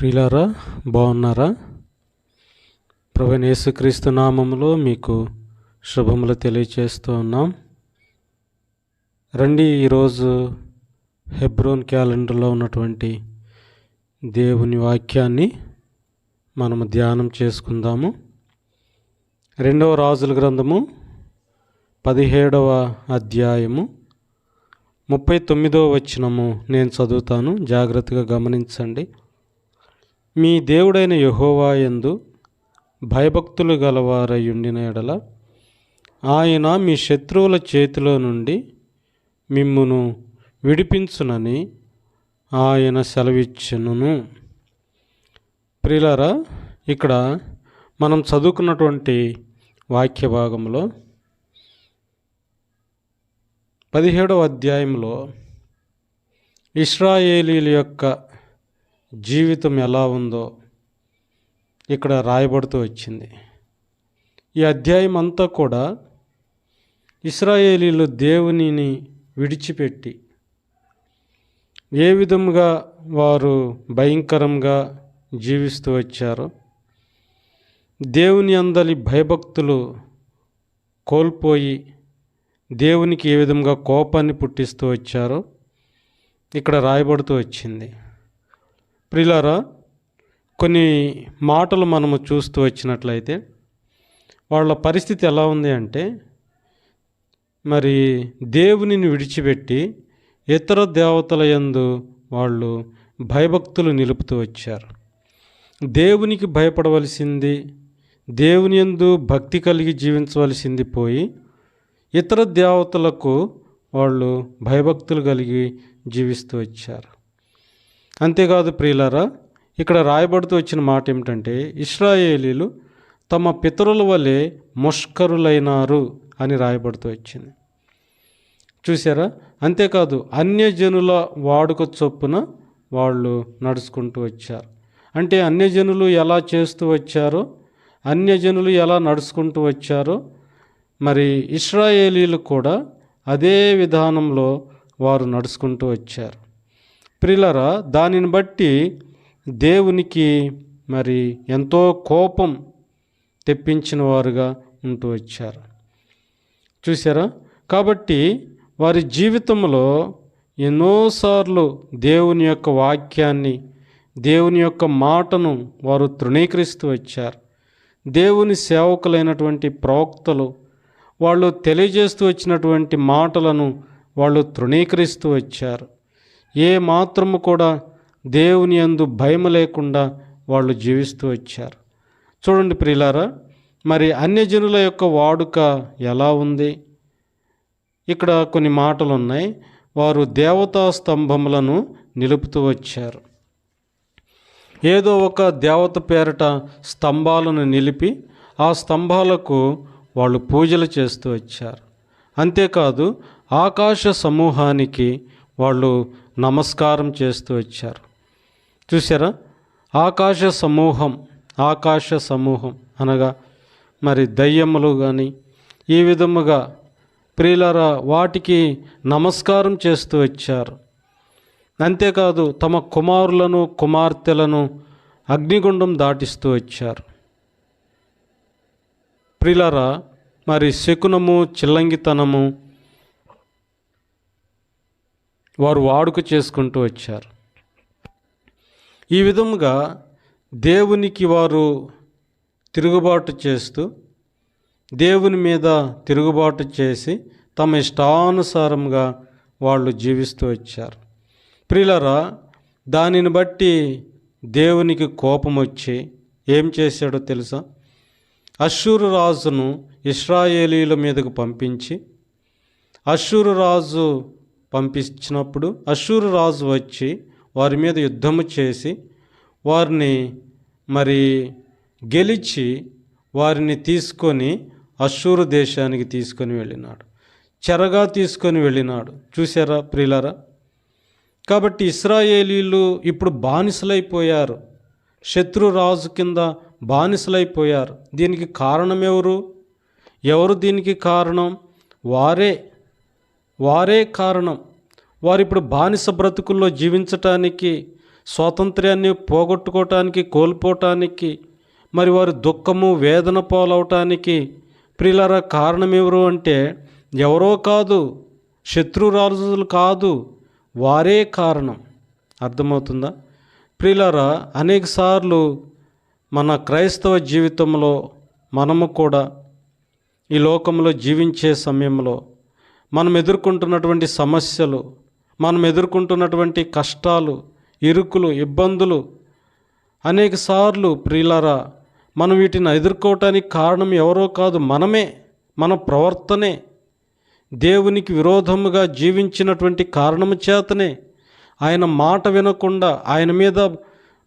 ప్రిలారా బాగున్నారా? ప్రభు యేసుక్రీస్తు నామములో మీకు శుభములు తెలియచేస్తూ ఉన్నాం. రండి ఈరోజు హెబ్రోన్ క్యాలెండర్లో ఉన్నటువంటి దేవుని వాక్యాన్ని మనము ధ్యానం చేసుకుందాము. రెండవ రాజుల గ్రంథము పదిహేడవ అధ్యాయము ముప్పై తొమ్మిదవ వచనము నేను చదువుతాను. జాగ్రత్తగా గమనించండి. మీ దేవుడైన యహోవా యందు భయభక్తులు గలవారయుండిన ఎడల ఆయన మీ శత్రువుల చేతిలో నుండి మిమ్మును విడిపించునని ఆయన సెలవిచ్చును ప్రిలారా ఇక్కడ మనం చదువుకున్నటువంటి వాక్య భాగంలో పదిహేడవ అధ్యాయంలో ఇస్రాయేలీల యొక్క జీవితం ఎలా ఉందో ఇక్కడ రాయబడుతూ వచ్చింది. ఈ అధ్యాయం అంతా కూడా ఇస్రాయేలీలు దేవునిని విడిచిపెట్టి ఏ విధముగా వారు భయంకరంగా జీవిస్తూ వచ్చారో దేవుని అందలి భయభక్తులు కోల్పోయి దేవునికి ఏ విధంగా కోపాన్ని పుట్టిస్తూ వచ్చారో ఇక్కడ రాయబడుతూ వచ్చింది. ప్రిలారా కొన్ని మాటలు మనము చూస్తూ వచ్చినట్లయితే వాళ్ళ పరిస్థితి ఎలా ఉంది అంటే మరి దేవునిని విడిచిపెట్టి ఇతర దేవతల యందు వాళ్ళు భయభక్తులు నిలుపుతూ వచ్చారు. దేవునికి భయపడవలసింది దేవుని యందు భక్తి కలిగి జీవించవలసింది పోయి ఇతర దేవతలకు వాళ్ళు భయభక్తులు కలిగి జీవిస్తూ వచ్చారు. అంతేకాదు ప్రియులారా ఇక్కడ రాయబడుతూ వచ్చిన మాట ఏమిటంటే ఇస్రాయేలీలు తమ పితరుల వలె ముష్కరులైనారు అని రాయబడుతూ వచ్చింది. చూసారా అంతేకాదు అన్యజనుల వాడుక చొప్పున వాళ్ళు నడుచుకుంటూ వచ్చారు. అంటే అన్యజనులు ఎలా చేస్తూ వచ్చారో అన్యజనులు ఎలా నడుచుకుంటూ వచ్చారో మరి ఇస్రాయేలీలు కూడా అదే విధానంలో వారు నడుచుకుంటూ వచ్చారు. ప్రిలరా దానిని బట్టి దేవునికి మరి ఎంతో కోపం తెప్పించిన వారుగా ఉంటూ వచ్చారు. చూసారా కాబట్టి వారి జీవితంలో ఎన్నోసార్లు దేవుని యొక్క వాక్యాన్ని దేవుని యొక్క మాటను వారు తృణీకరిస్తూ వచ్చారు. దేవుని సేవకులైనటువంటి ప్రవక్తలు వాళ్ళు తెలియజేస్తూ వచ్చినటువంటి మాటలను వాళ్ళు తృణీకరిస్తూ వచ్చారు. ఏ మాత్రము కూడా దేవుని అందు భయం లేకుండా వాళ్ళు జీవిస్తూ వచ్చారు. చూడండి ప్రియులారా మరి అన్యజనుల యొక్క వాడుక ఎలా ఉంది? ఇక్కడ కొన్ని మాటలు ఉన్నాయి వారు దేవతా స్తంభములను నిలుపుతూ వచ్చారు. ఏదో ఒక దేవత పేరట స్తంభాలను నిలిపి ఆ స్తంభాలకు వాళ్ళు పూజలు చేస్తూ వచ్చారు. అంతేకాదు ఆకాశ సమూహానికి వాళ్ళు నమస్కారం చేస్తూ వచ్చారు. చూసారా ఆకాశ సమూహం ఆకాశ సమూహం అనగా మరి దయ్యములు కానీ ఈ విధముగా ప్రియులరా వాటికి నమస్కారం చేస్తూ వచ్చారు. అంతేకాదు తమ కుమారులను కుమార్తెలను అగ్నిగుండం దాటిస్తూ వచ్చారు. ప్రిలరా మరి శకునము చిల్లంగితనము వారు వాడుక చేసుకుంటూ వచ్చారు. ఈ విధముగా దేవునికి వారు తిరుగుబాటు చేస్తూ దేవుని మీద తిరుగుబాటు చేసి తమ ఇష్టానుసారంగా వాళ్ళు జీవిస్తూ వచ్చారు. ప్రిలరా దానిని బట్టి దేవునికి కోపం వచ్చి ఏం చేశాడో తెలుసా? అశ్షూరు రాజును ఇస్రాయేలీల మీదకు పంపించి అశ్షూరు రాజు పంపించినప్పుడు అశూరు రాజు వచ్చి వారి మీద యుద్ధము చేసి వారిని మరి గెలిచి వారిని తీసుకొని అశూరు దేశానికి తీసుకొని వెళ్ళినాడు. చెరగా తీసుకొని వెళ్ళినాడు. చూసారా ప్రియులరా? కాబట్టి ఇస్రాయేలీలు ఇప్పుడు బానిసలైపోయారు. శత్రు రాజు కింద బానిసలైపోయారు. దీనికి కారణం ఎవరు? ఎవరు దీనికి కారణం? వారే. వారే కారణం. వారు ఇప్పుడు బానిస బ్రతుకుల్లో జీవించటానికి స్వాతంత్ర్యాన్ని పోగొట్టుకోవటానికి కోల్పోవటానికి మరి వారి దుఃఖము వేదన పాలవటానికి ప్రియులరా కారణం ఎవరు అంటే ఎవరో కాదు శత్రురాజులు కాదు వారే కారణం. అర్థమవుతుందా? ప్రియులారా అనేకసార్లు మన క్రైస్తవ జీవితంలో మనము కూడా ఈ లోకంలో జీవించే సమయంలో మనం ఎదుర్కొంటున్నటువంటి సమస్యలు మనం ఎదుర్కొంటున్నటువంటి కష్టాలు ఇరుకులు ఇబ్బందులు అనేక సార్లు ప్రియులారా మనం వీటిని ఎదుర్కోవటానికి కారణం ఎవరో కాదు మనమే మన ప్రవర్తనే. దేవునికి విరోధముగా జీవించినటువంటి కారణము చేతనే ఆయన మాట వినకుండా ఆయన మీద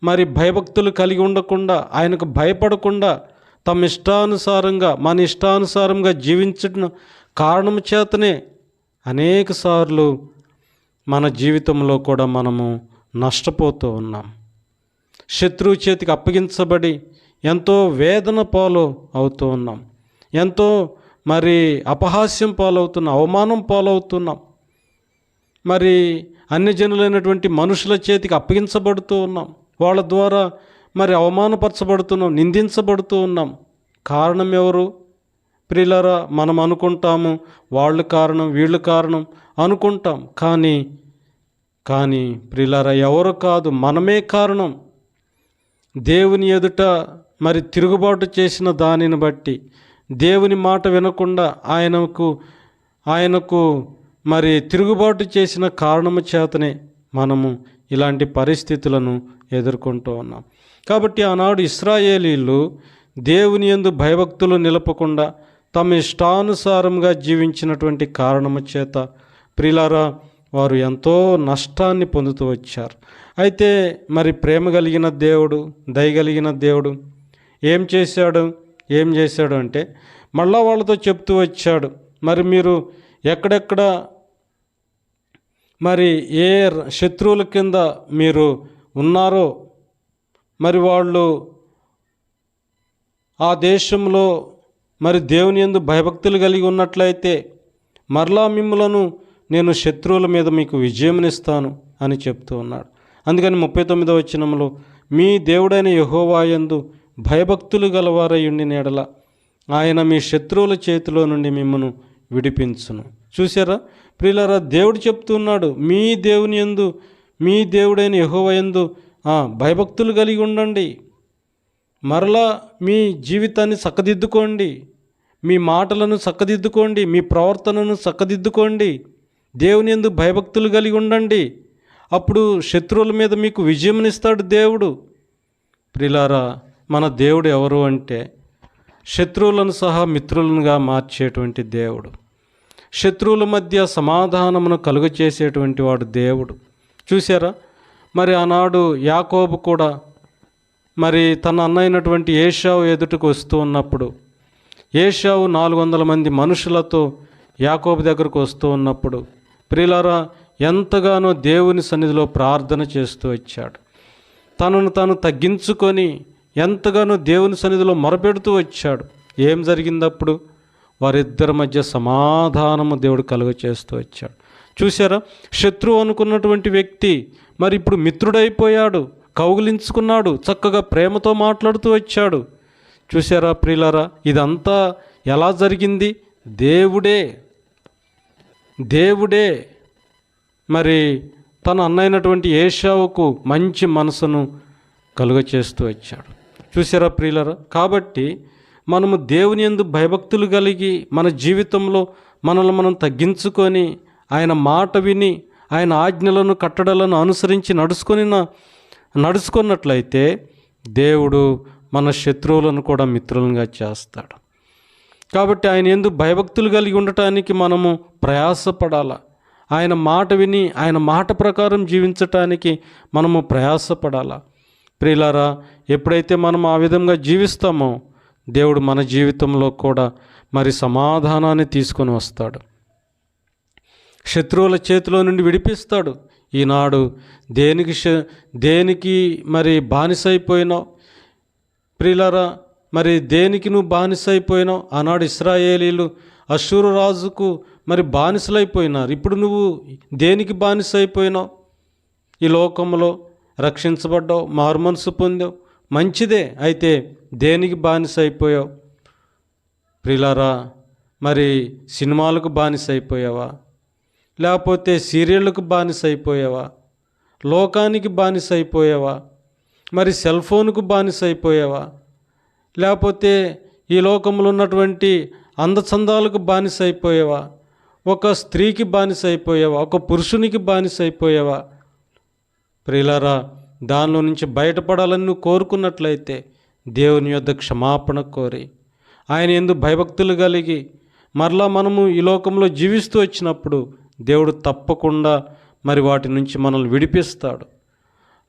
మరి భయభక్తులు కలిగి ఉండకుండా ఆయనకు భయపడకుండా తమ ఇష్టానుసారంగా మన ఇష్టానుసారంగా జీవించిన కారణము చేతనే అనేక సార్లు మన జీవితంలో కూడా మనము నష్టపోతూ ఉన్నాం. శత్రువు చేతికి అప్పగించబడి ఎంతో వేదన పాలు అవుతూ ఉన్నాం. ఎంతో మరి అపహాస్యం పాలవుతున్నాం అవమానం పాలవుతున్నాం. మరి అన్ని జనులైనటువంటి మనుషుల చేతికి అప్పగించబడుతూ ఉన్నాం. వాళ్ళ ద్వారా మరి అవమానపరచబడుతున్నాం నిందించబడుతూ ఉన్నాం. కారణం ఎవరు? ప్రిలరా మనం అనుకుంటాము వాళ్ళు కారణం వీళ్ళు కారణం అనుకుంటాం. కానీ కానీ ప్రిలరా ఎవరు కాదు మనమే కారణం. దేవుని ఎదుట మరి తిరుగుబాటు చేసిన దానిని బట్టి దేవుని మాట వినకుండా ఆయనకు ఆయనకు మరి తిరుగుబాటు చేసిన కారణము చేతనే మనము ఇలాంటి పరిస్థితులను ఎదుర్కొంటూ ఉన్నాం. కాబట్టి ఆనాడు ఇస్రాయేలీలు దేవుని యందు భయభక్తులు నిలపకుండా తమ ఇష్టానుసారంగా జీవించినటువంటి కారణము చేత ప్రిలారా వారు ఎంతో నష్టాన్ని పొందుతూ వచ్చారు. అయితే మరి ప్రేమ కలిగిన దేవుడు దయగలిగిన దేవుడు ఏం చేశాడు? ఏం చేశాడు అంటే మళ్ళా వాళ్ళతో చెప్తూ వచ్చాడు. మరి మీరు ఎక్కడెక్కడ మరి ఏ ర- శత్రువుల కింద మీరు ఉన్నారో మరి వాళ్ళు ఆ దేశంలో మరి దేవుని యందు భయభక్తులు కలిగి ఉన్నట్లయితే మరలా మిమ్ములను నేను శత్రువుల మీద మీకు విజయమునిస్తాను అని చెప్తూ ఉన్నాడు. అందుకని ముప్పై తొమ్మిదవ వచనంలో మీ దేవుడైన యహోవాయందు భయభక్తులు గలవారయుండి నీడల ఆయన మీ శత్రువుల చేతిలో నుండి మిమ్మను విడిపించును. చూసారా ప్రియులారా దేవుడు చెప్తున్నాడు మీ దేవుని యందు మీ దేవుడైన యహోవయందు భయభక్తులు కలిగి ఉండండి. మరలా మీ జీవితాన్ని చక్కదిద్దుకోండి మీ మాటలను చక్కదిద్దుకోండి మీ ప్రవర్తనను చక్కదిద్దుకోండి దేవుని ఎందు భయభక్తులు కలిగి ఉండండి. అప్పుడు శత్రువుల మీద మీకు విజయమునిస్తాడు దేవుడు. ప్రిలారా మన దేవుడు ఎవరు అంటే శత్రువులను సహా మిత్రులనుగా మార్చేటువంటి దేవుడు. శత్రువుల మధ్య సమాధానమును కలుగచేసేటువంటి వాడు దేవుడు. చూసారా మరి ఆనాడు యాకోబు కూడా మరి తన అన్నైనటువంటి ఏషావు ఎదుటకు వస్తూ ఉన్నప్పుడు ఏషావు నాలుగు వందల మంది మనుషులతో యాకోబు దగ్గరకు వస్తూ ఉన్నప్పుడు ప్రియులారా ఎంతగానో దేవుని సన్నిధిలో ప్రార్థన చేస్తూ వచ్చాడు. తనను తాను తగ్గించుకొని ఎంతగానో దేవుని సన్నిధిలో మొరపెడుతూ వచ్చాడు. ఏం జరిగిందప్పుడు? వారిద్దరి మధ్య సమాధానము దేవుడు కలుగ చేస్తూ వచ్చాడు. చూసారా శత్రువు అనుకున్నటువంటి వ్యక్తి మరి ఇప్పుడు మిత్రుడైపోయాడు. కౌగిలించుకున్నాడు చక్కగా ప్రేమతో మాట్లాడుతూ వచ్చాడు. చూసారా ప్రియులారా ఇదంతా ఎలా జరిగింది? దేవుడే దేవుడే. మరి తన అన్నైనటువంటి ఏషావుకు మంచి మనసును కలుగ చేస్తూ వచ్చాడు. చూసారా ప్రియులరా కాబట్టి మనము దేవుని యందు భయభక్తులు కలిగి మన జీవితంలో మనల్ని మనం తగ్గించుకొని ఆయన మాట విని ఆయన ఆజ్ఞలను కట్టడలను అనుసరించి నడుచుకొని నడుచుకున్నట్లయితే దేవుడు మన శత్రువులను కూడా మిత్రులుగా చేస్తాడు. కాబట్టి ఆయన ఎందు భయభక్తులు కలిగి ఉండటానికి మనము ప్రయాసపడాల. ఆయన మాట విని ఆయన మాట ప్రకారం జీవించటానికి మనము ప్రయాసపడాల. ప్రియులారా ఎప్పుడైతే మనం ఆ విధంగా జీవిస్తామో దేవుడు మన జీవితంలో కూడా మరి సమాధానాన్ని తీసుకొని వస్తాడు. శత్రువుల చేతిలో నుండి విడిపిస్తాడు. ఈనాడు దేనికి దేనికి మరి బానిసైపోయినావు? ప్రిలరా మరి దేనికి నువ్వు బానిసైపోయినావు? ఆనాడు ఇస్రాయేలీలు అశూరు రాజుకు మరి బానిసలైపోయినారు. ఇప్పుడు నువ్వు దేనికి బానిసైపోయినావు? ఈ లోకంలో రక్షించబడ్డావు మారు మనసు పొందావు. మంచిదే అయితే దేనికి బానిస అయిపోయావు ప్రిలారా మరి సినిమాలకు బానిస అయిపోయావా లేకపోతే సీరియళ్ళకు బానిస అయిపోయావా లోకానికి బానిస అయిపోయావా మరి సెల్ ఫోన్కు బానిస అయిపోయావా లేకపోతే ఈ లోకంలో ఉన్నటువంటి అందచందాలకు బానిస అయిపోయావా ఒక స్త్రీకి బానిస అయిపోయావా ఒక పురుషునికి బానిస అయిపోయావా ప్రియులారా దానిలో నుంచి బయటపడాలని నువ్వు కోరుకున్నట్లయితే దేవుని యొద్ద క్షమాపణ కోరి. ఆయన ఎందు భయభక్తులు కలిగి మరలా మనము ఈ లోకంలో జీవిస్తూ వచ్చినప్పుడు దేవుడు తప్పకుండా మరి వాటి నుంచి మనల్ని విడిపిస్తాడు.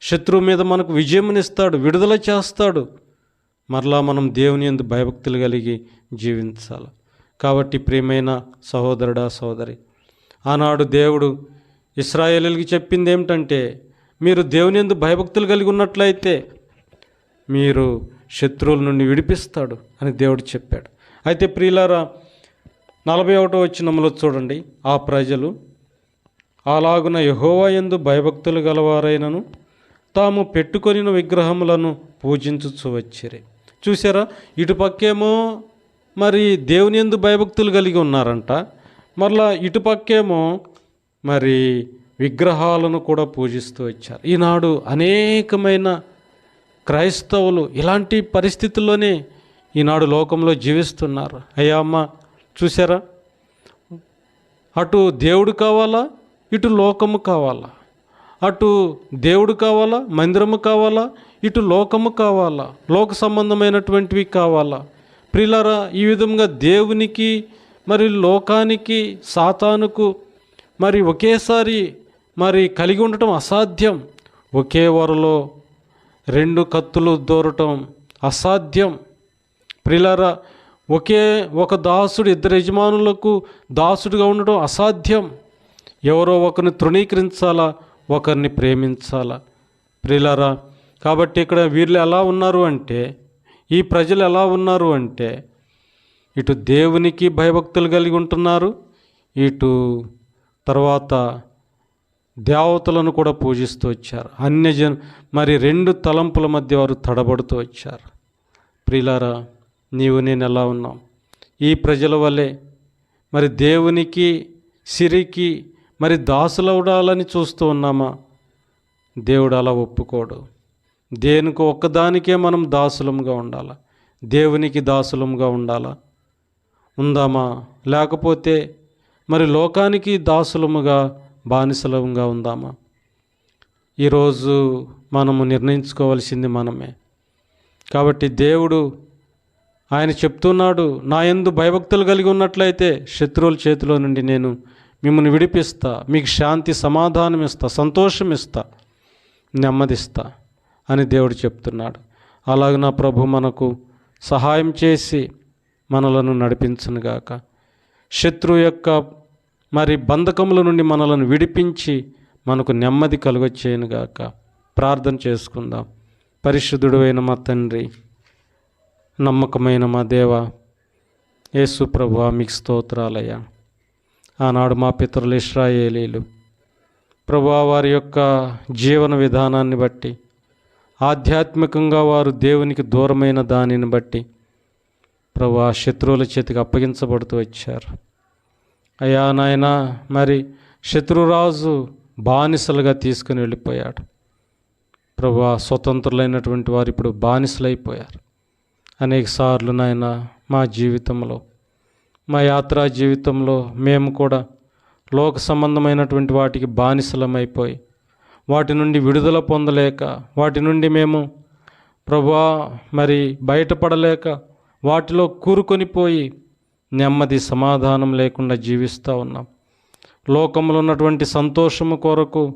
శత్రువు మీద మనకు విజయమునిస్తాడు విడుదల చేస్తాడు. మరలా మనం దేవుని ఎందు భయభక్తులు కలిగి జీవించాలి. కాబట్టి ప్రియమైన సహోదరుడా సహోదరి ఆనాడు దేవుడు ఇస్రాయేలీలకి చెప్పింది ఏమిటంటే మీరు దేవుని ఎందు భయభక్తులు కలిగి ఉన్నట్లయితే మీరు శత్రువుల నుండి విడిపిస్తాడు అని దేవుడు చెప్పాడు. అయితే ప్రియులారా నలభై ఒకటో వచ్చినములో చూడండి. ఆ ప్రజలు అలాగున యహోవా ఎందు భయభక్తులు గలవారైనను తాము పెట్టుకొనిన విగ్రహములను పూజించుచు వచ్చిరి. చూసారా ఇటుపక్కేమో మరి దేవుని ఎందు భయభక్తులు కలిగి ఉన్నారంట. మరలా ఇటుపక్కేమో మరి విగ్రహాలను కూడా పూజిస్తూ వచ్చారు. ఈనాడు అనేకమైన క్రైస్తవులు ఇలాంటి పరిస్థితుల్లోనే ఈనాడు లోకంలో జీవిస్తున్నారు. అయ్యా అమ్మ చూసారా అటు దేవుడు కావాలా? ఇటు లోకము కావాలా? అటు దేవుడు కావాలా? మందిరము కావాలా? ఇటు లోకము కావాలా? లోక సంబంధమైనటువంటివి కావాలా? ప్రిలరా ఈ విధంగా దేవునికి మరి లోకానికి సాతానుకు మరి ఒకేసారి మరి కలిగి ఉండటం అసాధ్యం. ఒకే వరలో రెండు కత్తులు దూరటం అసాధ్యం. ప్రిలరా ఒకే ఒక దాసుడు ఇద్దరు యజమానులకు దాసుడిగా ఉండడం అసాధ్యం. ఎవరో ఒకరిని తృణీకరించాలా ఒకరిని ప్రేమించాలా? ప్రిలరా కాబట్టి ఇక్కడ వీళ్ళు ఎలా ఉన్నారు అంటే ఈ ప్రజలు ఎలా ఉన్నారు అంటే ఇటు దేవునికి భయభక్తులు కలిగి ఉంటున్నారు ఇటు తర్వాత దేవతలను కూడా పూజిస్తూ వచ్చారు. అన్యజన్ మరి రెండు తలంపుల మధ్య వారు తడబడుతూ వచ్చారు. ప్రియులారా నీవు నేను ఎలా ఉన్నాం ఈ ప్రజల వల్లే మరి దేవునికి సిరికి మరి దాసులవడాలని చూస్తూ ఉన్నామా? దేవుడు అలా ఒప్పుకోడు. దేనికి ఒక్కదానికే మనం దాసులంగా ఉండాలి? దేవునికి దాసులంగా ఉండాలా? ఉందామా? లేకపోతే మరి లోకానికి దాసులముగా బానిసలంగా ఉందామా? ఈరోజు మనము నిర్ణయించుకోవాల్సింది మనమే. కాబట్టి దేవుడు ఆయన చెప్తున్నాడు నా ఎందు భయభక్తులు కలిగి ఉన్నట్లయితే శత్రువుల చేతిలో నుండి నేను మిమ్మల్ని విడిపిస్తా. మీకు శాంతి సమాధానం ఇస్తా సంతోషం ఇస్తా నెమ్మదిస్తా అని దేవుడు చెప్తున్నాడు. అలాగే నా ప్రభు మనకు సహాయం చేసి మనలను నడిపించనుగాక శత్రువు యొక్క మరి బంధకముల నుండి మనలను విడిపించి మనకు నెమ్మది కలుగొచ్చేయనుగాక ప్రార్థన చేసుకుందాం. పరిశుద్ధుడు అయిన మా తండ్రి నమ్మకమైన మా దేవ యేసు ప్రభు మీకు స్తోత్రాలయ్యా. ఆనాడు మా పితరులు ఇస్రాయేలీలు ప్రభు వారి యొక్క జీవన విధానాన్ని బట్టి ఆధ్యాత్మికంగా వారు దేవునికి దూరమైన దానిని బట్టి ప్రభు ఆ శత్రువుల చేతికి అప్పగించబడుతూ వచ్చారు. అయ్యా నాయన మరి శత్రురాజు బానిసలుగా తీసుకుని వెళ్ళిపోయాడు. ప్రభు స్వతంత్రులైనటువంటి వారు ఇప్పుడు బానిసలైపోయారు. అనేక సార్లు నాయన మా జీవితంలో మా యాత్రా జీవితంలో మేము కూడా లోక సంబంధమైనటువంటి వాటికి బానిసలమైపోయి వాటి నుండి విడుదల పొందలేక వాటి నుండి మేము ప్రభా మరి బయటపడలేక వాటిలో కూరుకొని పోయి నెమ్మది సమాధానం లేకుండా జీవిస్తూ ఉన్నాం. లోకంలో ఉన్నటువంటి సంతోషము కొరకు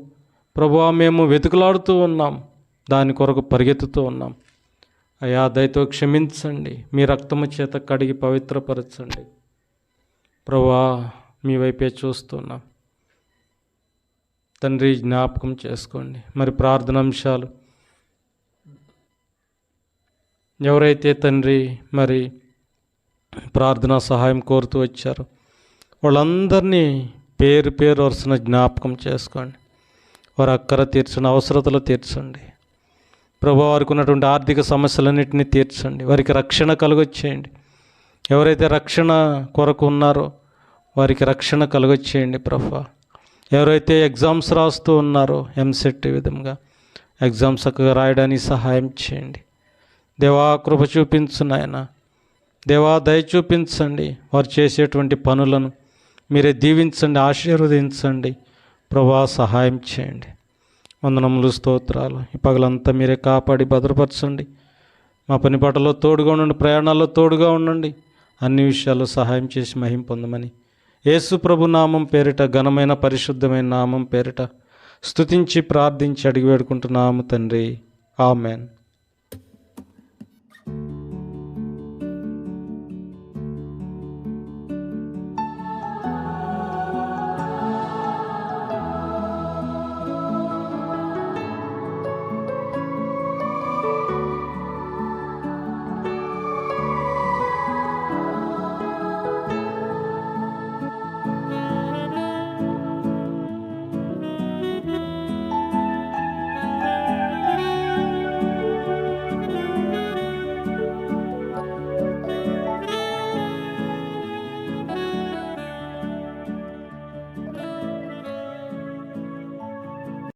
ప్రభువా మేము వెతుకులాడుతూ ఉన్నాం. దాని కొరకు పరిగెత్తుతూ ఉన్నాం. అయా దయతో క్షమించండి. మీ రక్తము చేత కడిగి పవిత్రపరచండి. ప్రభా మీ వైపే చూస్తున్నాం. తండ్రి జ్ఞాపకం చేసుకోండి. మరి ప్రార్థన అంశాలు. ఎవరైతే తండ్రి మరి ప్రార్థనా సహాయం కోరుతూ వచ్చారో వాళ్ళందరినీ పేరు పేరు వరుసన జ్ఞాపకం చేసుకోండి. వారు అక్కర తీర్చండి అవసరతలు తీర్చండి. ప్రభు వారికి ఉన్నటువంటి ఆర్థిక సమస్యలన్నింటినీ తీర్చండి. వారికి రక్షణ కలుగొచ్చేయండి ఎవరైతే రక్షణ కొరకు ఉన్నారో వారికి రక్షణ కలుగొచ్చేయండి ప్రభా. ఎవరైతే ఎగ్జామ్స్ రాస్తూ ఉన్నారో ఎంసెట్ విధంగా ఎగ్జామ్స్ చక్కగా రాయడానికి సహాయం చేయండి. దేవా కృప చూపించు నాయన. దేవా దయ చూపించండి. వారు చేసేటువంటి పనులను మీరే దీవించండి ఆశీర్వదించండి. ప్రభా సహాయం చేయండి. వందనములు స్తోత్రాలు. ఈ పగలంతా మీరే కాపాడి భద్రపరచండి. మా పని పాటలో తోడుగా ఉండండి ప్రయాణాల్లో తోడుగా ఉండండి. అన్ని విషయాల్లో సహాయం చేసి మహిం పొందమని యేసు ప్రభు నామం పేరిట ఘనమైన పరిశుద్ధమైన నామం పేరిట స్తుతించి ప్రార్థించి అడిగి వేడుకుంటున్నాము తండ్రి. ఆమెన్.